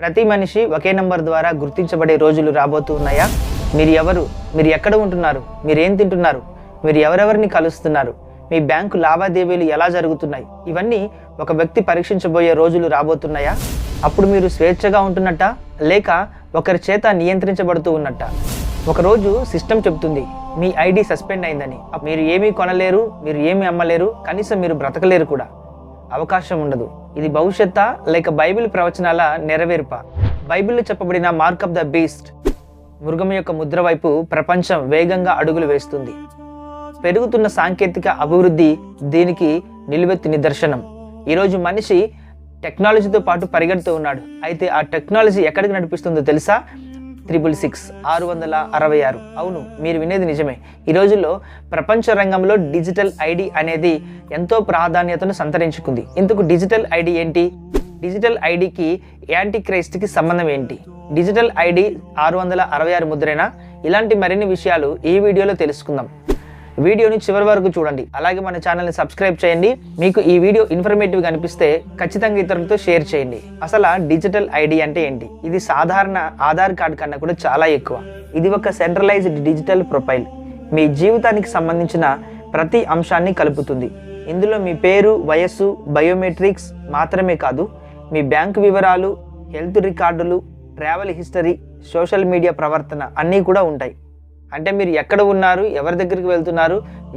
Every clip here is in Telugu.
ప్రతి మనిషి ఒకే నంబర్ ద్వారా గుర్తించబడే రోజులు రాబోతూ ఉన్నాయా? మీరు ఎవరు? మీరు ఎక్కడ ఉంటున్నారు? మీరేం తింటున్నారు? మీరు ఎవరెవరిని కలుస్తున్నారు? మీ బ్యాంకు లావాదేవీలు ఎలా జరుగుతున్నాయి? ఇవన్నీ ఒక వ్యక్తి పరీక్షించబోయే రోజులు రాబోతున్నాయా? అప్పుడు మీరు స్వేచ్ఛగా ఉంటున్నట్ట? లేక ఒకరి చేత నియంత్రించబడుతూ ఉన్నట్ట? ఒకరోజు సిస్టమ్ చెబుతుంది మీ ఐడి సస్పెండ్ అయిందని. మీరు ఏమీ కొనలేరు మీరు ఏమీ అమ్మలేరు కనీసం మీరు బ్రతకలేరు కూడా. అవకాశం ఉండదు. ఇది భవిష్యత్తా లేక బైబిల్ ప్రవచనాల నెరవేర్ప. బైబిల్లో చెప్పబడిన మార్క్ ఆఫ్ ద బీస్ట్ మృగం యొక్క ముద్ర వైపు ప్రపంచం వేగంగా అడుగులు వేస్తుంది. పెరుగుతున్న సాంకేతిక అభివృద్ధి దీనికి నిలువెత్తి నిదర్శనం. ఈరోజు మనిషి టెక్నాలజీతో పాటు పరిగెడుతూ ఉన్నాడు. అయితే ఆ టెక్నాలజీ ఎక్కడికి నడిపిస్తుందో తెలుసా? త్రిబుల్ సిక్స్ ఆరు వందల అరవై ఆరు. అవును మీరు వినేది నిజమే. ఈ రోజుల్లో ప్రపంచ రంగంలో డిజిటల్ ఐడి అనేది ఎంతో ప్రాధాన్యతను సంతరించుకుంది. ఇందుకు డిజిటల్ ఐడి ఏంటి? డిజిటల్ ఐడికి యాంటీ క్రైస్ట్కి సంబంధం ఏంటి? డిజిటల్ ఐడి ఆరు వందల అరవై ఆరు ముద్రేనా? ఇలాంటి మరిన్ని విషయాలు ఈ వీడియోలో తెలుసుకుందాం. వీడియోని చివరి వరకు చూడండి. అలాగే మన ఛానల్ని సబ్స్క్రైబ్ చేయండి. మీకు ఈ వీడియో ఇన్ఫర్మేటివ్ అనిపిస్తే ఖచ్చితంగా ఇతరులతో షేర్ చేయండి. అసలు డిజిటల్ ఐడి అంటే ఏంటి? ఇది సాధారణ ఆధార్ కార్డ్ కన్నా కూడా చాలా ఎక్కువ. ఇది ఒక సెంట్రలైజ్డ్ డిజిటల్ ప్రొఫైల్ మీ జీవితానికి సంబంధించిన ప్రతి అంశాన్ని కలుపుతుంది. ఇందులో మీ పేరు వయస్సు బయోమెట్రిక్స్ మాత్రమే కాదు మీ బ్యాంకు వివరాలు హెల్త్ రికార్డులు ట్రావెల్ హిస్టరీ సోషల్ మీడియా ప్రవర్తన అన్నీ కూడా ఉంటాయి. అంటే మీరు ఎక్కడ ఉన్నారు ఎవరి దగ్గరికి వెళ్తున్నారు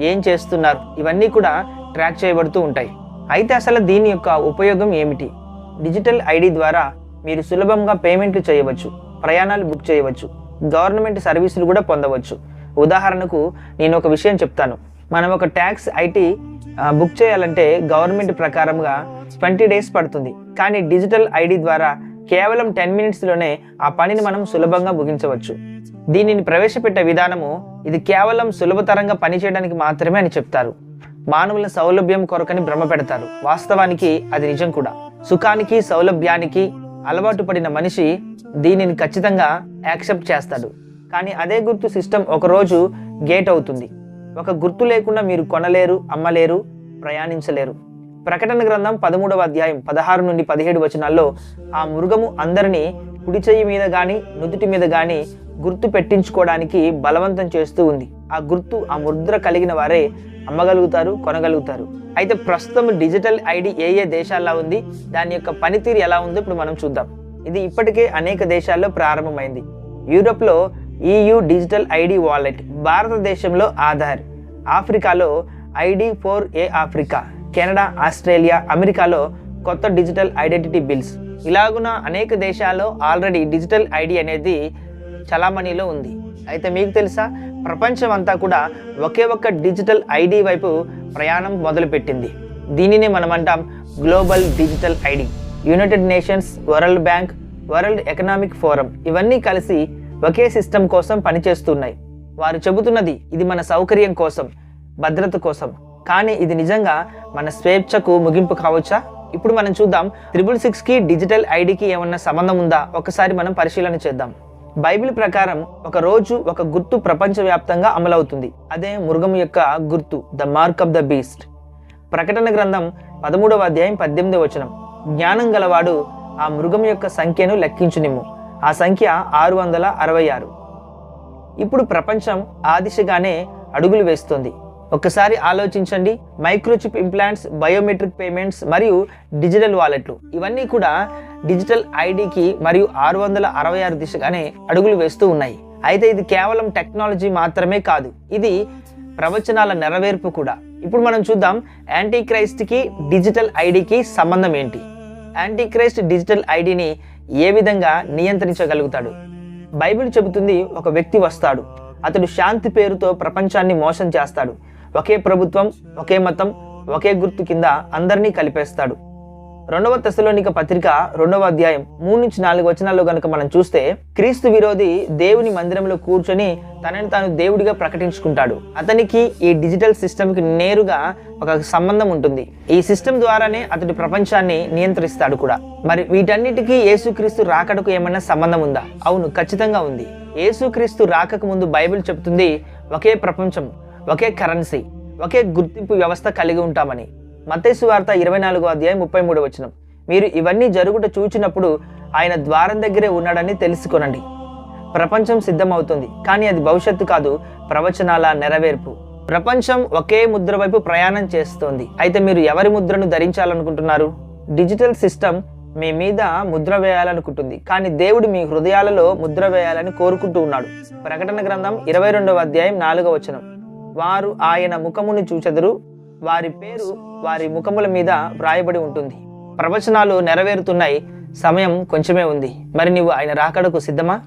ఏం చేస్తున్నారు ఇవన్నీ కూడా ట్రాక్ చేయబడుతూ ఉంటాయి. అయితే అసలు దీని యొక్క ఉపయోగం ఏమిటి? డిజిటల్ ఐడి ద్వారా మీరు సులభంగా పేమెంట్లు చేయవచ్చు ప్రయాణాలు బుక్ చేయవచ్చు గవర్నమెంట్ సర్వీసులు కూడా పొందవచ్చు. ఉదాహరణకు నేను ఒక విషయం చెప్తాను. మనం ఒక ట్యాక్స్ ఐటీ బుక్ చేయాలంటే గవర్నమెంట్ ప్రకారంగా ట్వంటీ డేస్ పడుతుంది. కానీ డిజిటల్ ఐడి ద్వారా కేవలం టెన్ మినిట్స్లోనే ఆ పనిని మనం సులభంగా ముగించవచ్చు. దీనిని ప్రవేశపెట్టే విధానము ఇది కేవలం సులభతరంగా పనిచేయడానికి మాత్రమే అని చెప్తారు. మానవుల సౌలభ్యం కొరకని భ్రమ పెడతారు. వాస్తవానికి అది నిజం కూడా. సుఖానికి సౌలభ్యానికి అలవాటు పడిన మనిషి దీనిని ఖచ్చితంగా యాక్సెప్ట్ చేస్తాడు. కానీ అదే గుర్తు సిస్టమ్ ఒకరోజు గేట్ అవుతుంది. ఒక గుర్తు లేకుండా మీరు కొనలేరు అమ్మలేరు ప్రయాణించలేరు. ప్రకటన గ్రంథం పదమూడవ అధ్యాయం పదహారు నుండి పదిహేడు వచనాల్లో ఆ మృగము అందరినీ కుడి చెయ్యి మీద కానీ నుదుటి మీద కానీ గుర్తు పెట్టించుకోవడానికి బలవంతం చేస్తూ ఉంది. ఆ గుర్తు ఆ ముద్ర కలిగిన వారే అమ్మగలుగుతారు కొనగలుగుతారు. అయితే ప్రస్తుతం డిజిటల్ ఐడి ఏ ఏ దేశాల్లో ఉంది దాని యొక్క పనితీరు ఎలా ఉందో ఇప్పుడు మనం చూద్దాం. ఇది ఇప్పటికే అనేక దేశాల్లో ప్రారంభమైంది. యూరోప్లో ఈయూ డిజిటల్ ఐడి వాలెట్ భారతదేశంలో ఆధార్ ఆఫ్రికాలో ID four a Africa Canada Australia అమెరికాలో కొత్త డిజిటల్ ఐడెంటిటీ బిల్స్. ఇలాగున అనేక దేశాల్లో ఆల్రెడీ డిజిటల్ ఐడి అనేది చలామణిలో ఉంది. అయితే మీకు తెలుసా ప్రపంచం అంతా కూడా ఒకే ఒక్క డిజిటల్ ఐడి వైపు ప్రయాణం మొదలుపెట్టింది. దీనిని మనం అంటాం global digital ID. United Nations World Bank World Economic Forum ఇవన్నీ కలిసి ఒకే సిస్టమ్ కోసం పనిచేస్తున్నాయి. వారు చెబుతున్నది ఇది మన సౌకర్యం కోసం భద్రత కోసం. కానీ ఇది నిజంగా మన స్వేచ్ఛకు ముగింపు కావచ్చా? ఇప్పుడు మనం చూద్దాం త్రిబుల్ సిక్స్కి డిజిటల్ ఐడికి ఏమన్నా సంబంధం ఉందా? ఒకసారి మనం పరిశీలన చేద్దాం. బైబిల్ ప్రకారం ఒక రోజు ఒక గుర్తు ప్రపంచవ్యాప్తంగా అమలవుతుంది. అదే మృగం యొక్క గుర్తు the mark of the beast. ప్రకటన గ్రంథం పదమూడవ అధ్యాయం పద్దెనిమిది వచనం. జ్ఞానం గలవాడు ఆ మృగం యొక్క సంఖ్యను లెక్కించునిమ్ము. ఆ సంఖ్య ఆరు వందల అరవై ఆరు. ఇప్పుడు ప్రపంచం ఆ దిశగానే అడుగులు వేస్తుంది. ఒక్కసారి ఆలోచించండి. మైక్రోచిప్ ఇంప్లాంట్స్ బయోమెట్రిక్ పేమెంట్స్ మరియు డిజిటల్ వాలెట్లు. ఇవన్నీ కూడా డిజిటల్ ఐడికి మరియు ఆరు వందల అరవై ఆరు దిశగానే అడుగులు వేస్తూ ఉన్నాయి. అయితే ఇది కేవలం టెక్నాలజీ మాత్రమే కాదు ఇది ప్రవచనాల నెరవేర్పు కూడా. ఇప్పుడు మనం చూద్దాం యాంటీ క్రైస్ట్కి డిజిటల్ ఐడికి సంబంధం ఏంటి? యాంటీ క్రైస్ట్ డిజిటల్ ఐడిని ఏ విధంగా నియంత్రించగలుగుతాడు? బైబిల్ చెబుతుంది ఒక వ్యక్తి వస్తాడు. అతడు శాంతి పేరుతో ప్రపంచాన్ని మోసం చేస్తాడు. ఒకే ప్రభుత్వం ఒకే మతం ఒకే గుర్తు కింద అందరినీ కలిపేస్తాడు. రెండవ తెశలోనిక పత్రిక రెండవ అధ్యాయం మూడు నుంచి నాలుగు వచనాల్లో కనుక మనం చూస్తే క్రీస్తు విరోధి దేవుని మందిరంలో కూర్చొని తనని తాను దేవుడిగా ప్రకటించుకుంటాడు. అతనికి ఈ డిజిటల్ సిస్టమ్కి నేరుగా ఒక సంబంధం ఉంటుంది. ఈ సిస్టమ్ ద్వారానే అతడి ప్రపంచాన్ని నియంత్రిస్తాడు కూడా. మరి వీటన్నిటికీ యేసుక్రీస్తు రాకడకు ఏమైనా సంబంధం ఉందా? అవును ఖచ్చితంగా ఉంది. యేసుక్రీస్తు రాకకు ముందు బైబిల్ చెప్తుంది ఒకే ప్రపంచం ఒకే కరెన్సీ ఒకే గుర్తింపు వ్యవస్థ కలిగి ఉంటామని. మతేసు వార్త ఇరవై నాలుగో అధ్యాయం ముప్పై మూడు వచనం. మీరు ఇవన్నీ జరుగుట చూచినప్పుడు ఆయన ద్వారం దగ్గరే ఉన్నాడని తెలుసుకొనండి. ప్రపంచం సిద్ధమవుతుంది కానీ అది భవిష్యత్తు కాదు ప్రవచనాల నెరవేర్పు. ప్రపంచం ఒకే ముద్ర వైపు ప్రయాణం చేస్తోంది. అయితే మీరు ఎవరి ముద్రను ధరించాలనుకుంటున్నారు? డిజిటల్ సిస్టమ్ మీ మీద ముద్ర వేయాలనుకుంటుంది కానీ దేవుడు మీ హృదయాలలో ముద్ర వేయాలని కోరుకుంటూ ఉన్నాడు. ప్రకటన గ్రంథం ఇరవై రెండవ అధ్యాయం నాలుగవ వచనం. వారు ఆయన ముఖమును చూచెదరు. వారి పేరు వారి ముఖముల మీద వ్రాయబడి ఉంటుంది. ప్రవచనాలు నెరవేరుతున్నాయి. సమయం కొంచెమే ఉంది. మరి నీవు ఆయన రాకడకు సిద్ధమా?